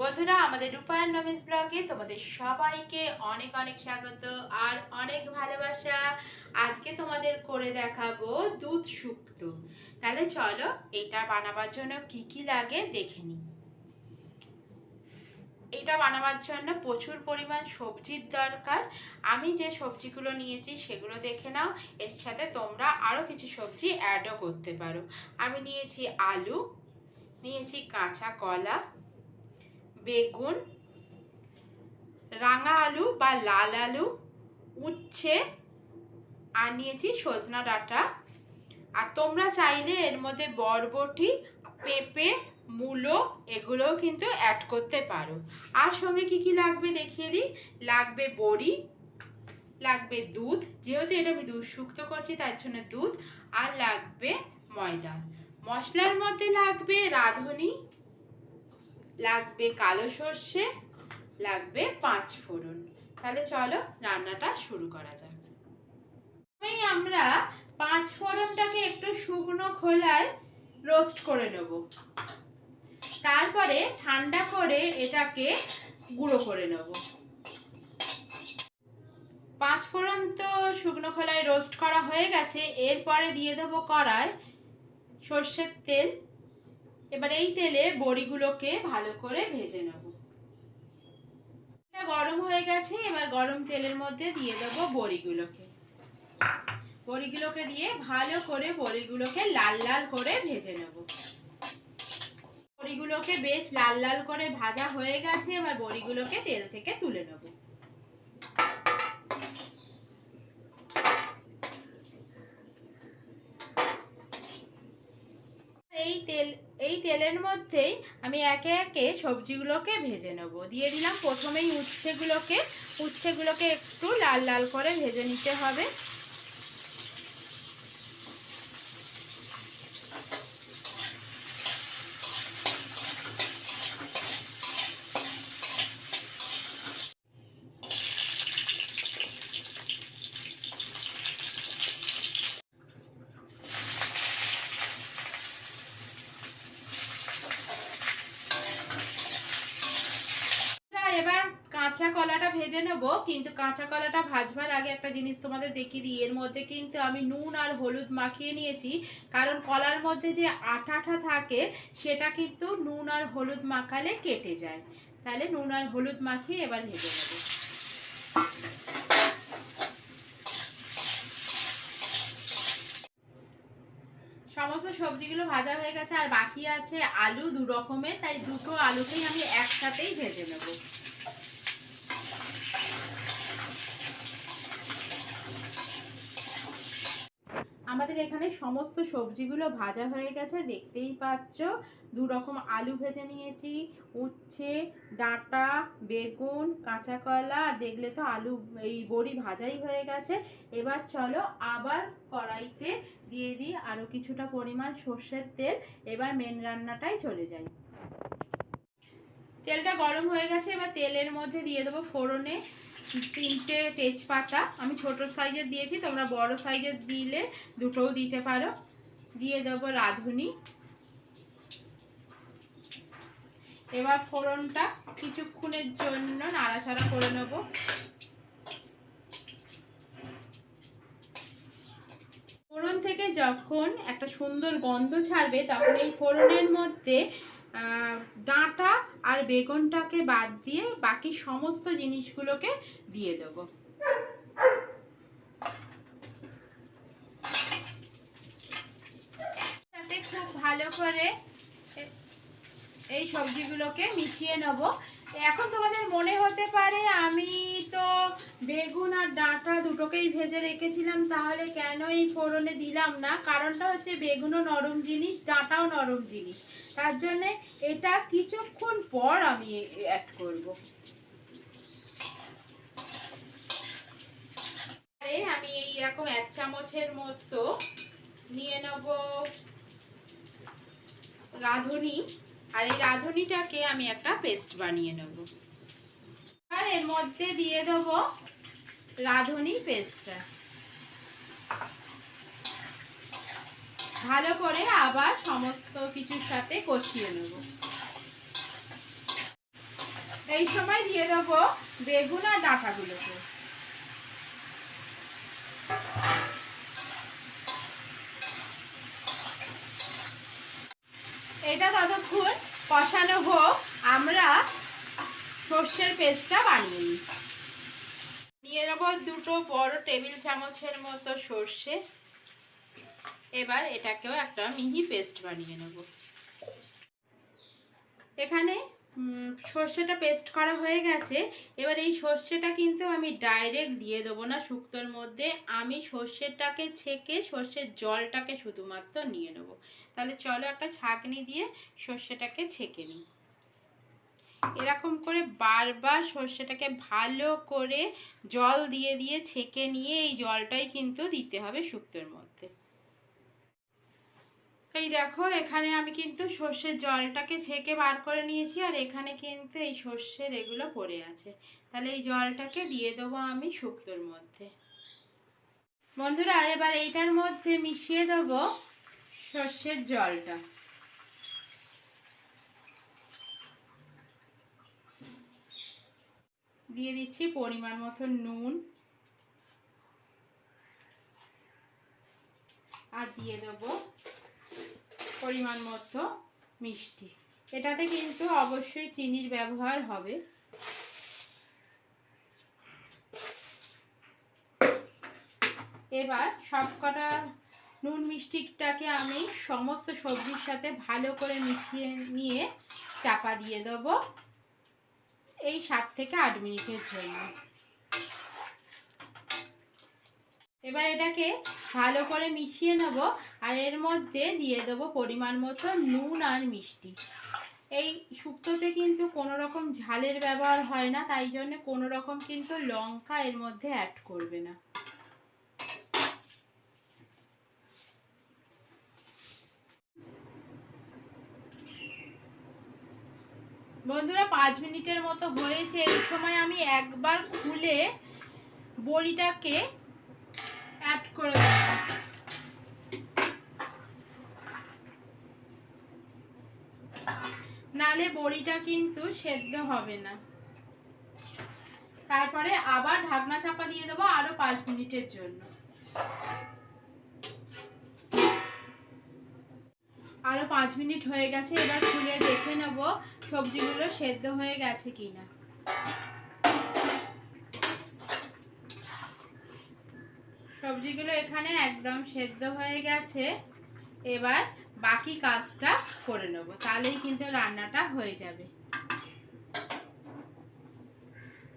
বন্ধুরা, আমাদের রূপায়ণ নমিস ব্লগে তোমাদের সবাইকে অনেক অনেক স্বাগত আর অনেক ভালোবাসা। আজকে তোমাদের করে দেখাবো দুধ শুক্ত। তাহলে চলো, এটা বানাবার জন্য কি কি লাগে দেখে নিই। এটা বানাবার জন্য প্রচুর পরিমাণ সবজির দরকার। আমি যে সবজিগুলো নিয়েছি সেগুলো দেখে নাও। এর সাথে তোমরা আরও কিছু সবজি অ্যাডও করতে পারো। আমি নিয়েছি আলু, নিয়েছি কাঁচা কলা বেগুন, রাঙা আলু বা লাল আলু, উচ্ছে, আর নিয়েছি সজনা ডাঁটা। আর তোমরা চাইলে এর মধ্যে বরবটি, পেঁপে, মূলো এগুলোও কিন্তু অ্যাড করতে পারো। আর সঙ্গে কি কি লাগবে দেখিয়ে দিই? লাগবে বড়ি, লাগবে দুধ, যেহেতু এটা আমি দুধ শুক্ত করছি তার জন্য দুধ, আর লাগবে ময়দা। মশলার মধ্যে লাগবে রাঁধুনি লাগবে কালো সর্ষে, লাগবে পাঁচ ফোড়ন। তাহলে চলো রান্নাটা শুরু করা যাক। প্রথমেই আমরা পাঁচ ফোড়নটাকে একটু শুকনো খোলায় রোস্ট করে নেব। তারপরে ঠান্ডা করে এটাকে গুঁড়ো করে নেব। পাঁচ ফোড়ন তো শুকনো খোলায় রোস্ট করা হয়ে গেছে। এরপরে দিয়ে দেবো কড়ায় সর্ষের তেল। এবার এই তেলে বড়িগুলোকে ভালো করে ভেজে নেব। গরম হয়ে গেছে, এবার গরম তেলের মধ্যে দিয়ে দেবো বড়িগুলোকে। বড়িগুলোকে দিয়ে ভালো করে বড়িগুলোকে লাল লাল করে ভেজে নেব। বড়িগুলোকে বেশ লাল লাল করে ভাজা হয়ে গেছে, এবার বড়িগুলোকে তেল থেকে তুলে নেব এই তেল এই তেলের মধ্যেই আমি একে একে সবজিগুলোকে ভেজে নেব। দিয়ে দিলাম প্রথমেই উচ্ছেগুলোকে। উচ্ছেগুলোকে একটু লাল লাল করে ভেজে নিতে হবে আমরা এবার কাঁচা কলাটা ভেজে নেব, কিন্তু কাঁচা কলাটা ভাজবার আগে একটা জিনিস তোমাদের দেখিয়ে দিই। এর মধ্যে কিন্তু আমি নুন আর হলুদ মাখিয়ে নিয়েছি, কারণ কলার মধ্যে যে আঠাটা থাকে, সেটা কিন্তু নুন আর হলুদ মাখালে কেটে যায়। তাহলে নুন আর হলুদ মাখিয়ে এবার ভেজে নেব। সমস্ত সবজিগুলো ভাজা হয়ে গেছে, আর বাকি আছে আলু দু রকমের তাই দুটো আলুকেই আমি একসাথেই ভেজে নেব। আমাদের এখানে সমস্ত সবজিগুলো ভাজা হয়ে গেছে, দেখতেই পাচ্ছ। দু রকম আলু ভেজে নিয়েছি, উচ্ছে, ডাঁটা, বেগুন, কাঁচা কলা, আর দেখলে তো আলু, এই বড়ি ভাজাই হয়ে গেছে। এবার চলো আবার কড়াইতে দিয়ে দিই আরও কিছুটা পরিমাণ সর্ষের তেল। এবার মেন রান্নাটাই চলে যাই। তেলটা গরম হয়ে গেছে, এবার তেলের মধ্যে দিয়ে দেবো ফোড়নে তিনটে তেজপাতা। আমি ছোট সাইজের দিয়েছি, তোমরা বড় সাইজের দিলে দুটোও দিতে পারো। দিয়ে দেবো রাঁধুনি। এবার ফোড়নটা কিছুক্ষণের জন্য নাড়াচাড়া করে নেব। ফোড়ন থেকে যখন একটা সুন্দর গন্ধ ছাড়বে, তখন এই ফোড়নের মধ্যে ডাঁটা আর বেগুনটাকে বাদ দিয়ে বাকি সমস্ত জিনিসগুলোকে দিয়ে দেবো। খুব ভালো করে এই সবজিগুলোকে মিশিয়ে নেব। এখন তোমাদের মনে হতে পারে আমি তো বেগুন আর ডাঁটা দুটোকেই ভেজে রেখেছিলাম, তাহলে কেন এই ফোড়নে দিলাম না? কারণটা হচ্ছে বেগুনও নরম জিনিস, ডাঁটাও নরম জিনিস। তার জন্যে এটা কিছুক্ষণ পর আমি অ্যাড করব। আমি এই রকম এক চামচের মতো নিয়ে নেব রাঁধুনি। আর এই রাঁধুনিটাকে আমি একটা পেস্ট বানিয়ে নেব। আর এর মধ্যে দিয়ে দেব রাঁধুনি পেস্টটা। ভালো করে আবার সমস্ত কিছুর সাথে কষিয়ে নেব। এই সময় দিয়ে দেবো বেগুন আর ডাঁটাগুলোকে। এটা ততক্ষণ কষানো হোক, আমরা সর্ষের পেস্টটা বানিয়ে নিই। নিয়ে নেব দুটো বড় টেবিল চামচের মতো সর্ষে। এবার এটাকেও একটা মিহি পেস্ট বানিয়ে নেব। এখানে সর্ষেটা পেস্ট করা হয়ে গেছে। এবার এই সর্ষেটা কিন্তু আমি ডাইরেক্ট দিয়ে দেবো না শুক্তোর মধ্যে। আমি সর্ষেটাকে ছেঁকে সর্ষের জলটাকে শুধুমাত্র নিয়ে নেব। তাহলে চলো একটা ছাঁকনি দিয়ে সর্ষেটাকে ছেঁকে নিই। এরকম করে বারবার সর্ষেটাকে ভালো করে জল দিয়ে দিয়ে ছেঁকে নিয়ে এই জলটাই কিন্তু দিতে হবে শুক্তোর মধ্যে। এই দেখো, এখানে আমি কিন্তু সর্ষের জলটাকে ছেঁকে বার করে নিয়েছি আর এখানে কিন্তু এই সর্ষের এগুলো পড়ে আছে। তাহলে এই জলটাকে দিয়ে দেবো আমি শুক্তোর মধ্যে। বন্ধুরা, এবার এইটার মধ্যে মিশিয়ে দেবো সর্ষের জলটা। দিয়ে দিচ্ছি পরিমাণ মতো নুন। আর দিয়ে দেবো পরিমাণ মতো মিষ্টি। এটাতে কিন্তু অবশ্যই চিনির ব্যবহার হবে। এবার সবকটা নুন মিষ্টিটাকে আমি সমস্ত সবজির সাথে ভালো করে মিশিয়ে নিয়ে চাপা দিয়ে দেবো এই সাত থেকে আট মিনিটের জন্য। এবার এটাকে ভালো করে মিশিয়ে নেব আর এর মধ্যে দিয়ে দেবো পরিমাণ মতো নুন আর মিষ্টি। এই শুক্তোতে কিন্তু কোনো রকম ঝালের ব্যবহার হয় না, তাই জন্য কোনো রকম কিন্তু লঙ্কা এর মধ্যে অ্যাড করবে না। বন্ধুরা, পাঁচ মিনিটের মতো হয়েছে। এই সময় আমি একবার খুলে বড়িটাকে অ্যাড করে নালে বড়িটা কিন্তু সেদ্ধ হবে না। তারপরে আবার ঢাকনা চাপা দিয়ে দেবো আরও পাঁচ মিনিটের জন্য। আরও পাঁচ মিনিট হয়ে গেছে, এবার খুলে দেখে নেব সবজিগুলো সেদ্ধ হয়ে গেছে কিনা। সবজিগুলো এখানে একদম সেদ্ধ হয়ে গেছে। এবার বাকি কাজটা করে নেব, তাহলেই কিন্তু রান্নাটা হয়ে যাবে।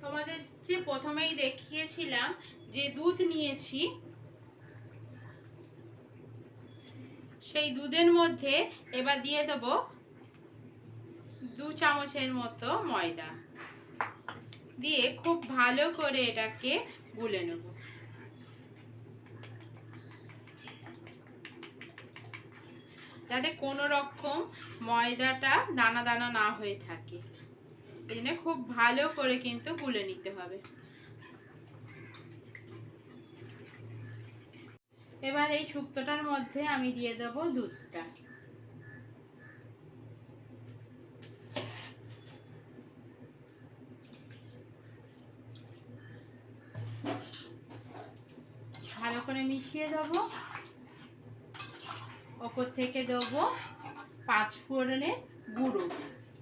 তোমাদের যে প্রথমেই দেখিয়েছিলাম যে দুধ নিয়েছি, সেই দুধের মধ্যে এবার দিয়ে দেব দু চামচের মতো ময়দা। দিয়ে খুব ভালো করে এটাকে গুলে নেব। যাতে কোনো রকম ময়দাটা দানা দানা না হয়ে থাকে। জন্য খুব ভালো করে কিন্তু গুলে নিতে হবে। এবার এই শুক্তোটার মধ্যে আমি দিয়ে দেব দুধটা। ভালো করে মিশিয়ে দেবো। ওপর থেকে দেবো পাঁচ ফোড়নের গুঁড়ো।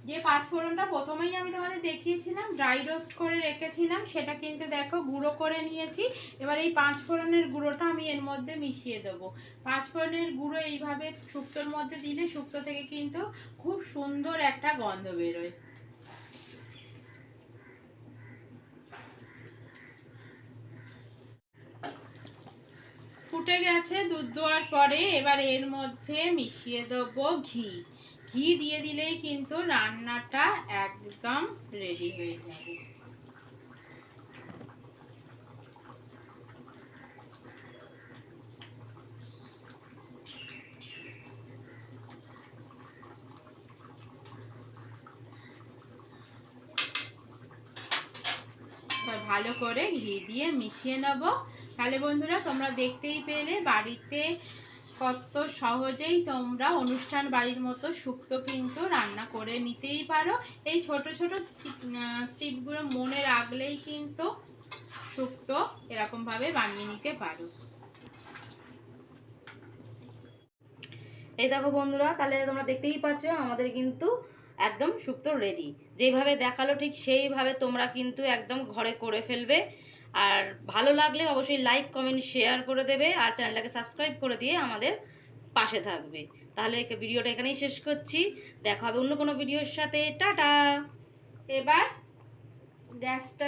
যে পাঁচ ফোড়নটা প্রথমেই আমি তোমাদের দেখিয়েছিলাম ড্রাই রোস্ট করে রেখেছিলাম, সেটা কিন্তু দেখো গুঁড়ো করে নিয়েছি। এবার এই পাঁচ ফোড়নের গুঁড়োটা আমি এর মধ্যে মিশিয়ে দেবো। পাঁচ ফোড়নের গুঁড়ো এইভাবে শুক্তোর মধ্যে দিলে শুক্তো থেকে কিন্তু খুব সুন্দর একটা গন্ধ বেরোয়। ফুটে গেছে দুধ দেওয়ার পরে এবার এর মধ্যে মিশিয়ে দেবো ঘি। ঘি দিয়ে দিলেই কিন্তু রান্নাটা একদম রেডি হয়ে যাবে। ভালো করে ঘি দিয়ে মিশিয়ে নেব। তাহলে বন্ধুরা, তোমরা দেখতেই পেলে বাড়িতে কত সহজেই তোমরা অনুষ্ঠান বাড়ির মতো শুক্তো কিন্তু রান্না করে নিতেই পারো। এই ছোট ছোট স্টিপগুলো মনে রাখলেই কিন্তু শুক্তো এরকমভাবে বানিয়ে নিতে পারো। এই দেখো বন্ধুরা, তাহলে তোমরা দেখতেই পাচ্ছ আমাদের কিন্তু একদম শুক্তো রেডি যেভাবে দেখাল ঠিক সেইভাবে তোমরা কিন্তু একদম ঘরে করে ফেলবে। আর ভালো লাগলে অবশ্যই লাইক কমেন্ট শেয়ার করে দেবে আর চ্যানেলটাকে সাবস্ক্রাইব করে দিয়ে আমাদের পাশে থাকবে। তাহলে ভিডিওটা এখানেই শেষ করছি। দেখা হবে অন্য কোনো ভিডিওর সাথে। টাটা! এবার গ্যাসটা